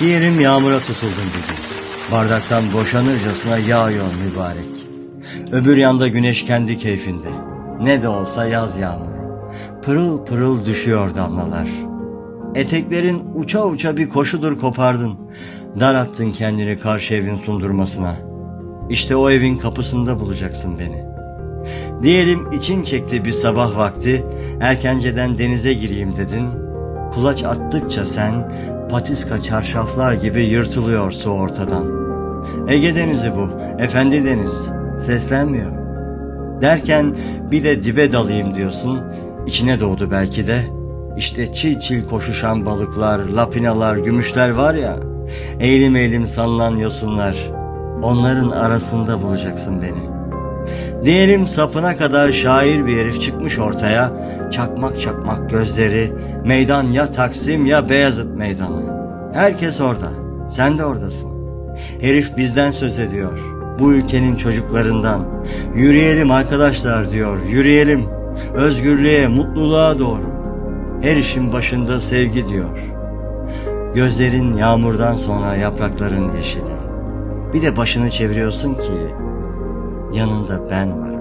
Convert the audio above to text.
Diyelim yağmura tutuldun bir gün. Bardaktan boşanırcasına yağıyor mübarek. Öbür yanda güneş kendi keyfinde. Ne de olsa yaz yağmuru. Pırıl pırıl düşüyor damlalar. Eteklerin uça uça bir koşudur kopardın. Dar attın kendini karşı evin sundurmasına. İşte o evin kapısında bulacaksın beni. Diyelim için çekti bir sabah vakti, erkenceden denize gireyim dedin. Kulaç attıkça sen patiska çarşaflar gibi yırtılıyor su ortadan. Ege denizi bu, efendi deniz, seslenmiyor. Derken bir de dibe dalayım diyorsun, içine doğdu belki de. İşte çil çil koşuşan balıklar, lapinalar, gümüşler var ya, eğilim eğilim salınan yosunlar. Onların arasında bulacaksın beni.'' Diyelim sapına kadar şair bir herif çıkmış ortaya, çakmak çakmak gözleri, meydan ya Taksim ya Beyazıt meydanı. Herkes orada, sen de oradasın. Herif bizden söz ediyor, bu ülkenin çocuklarından. Yürüyelim arkadaşlar diyor, yürüyelim. Özgürlüğe, mutluluğa doğru. Her işin başında sevgi diyor. Gözlerin yağmurdan sonra yaprakların yeşili. Bir de başını çeviriyorsun ki yanında ben varım.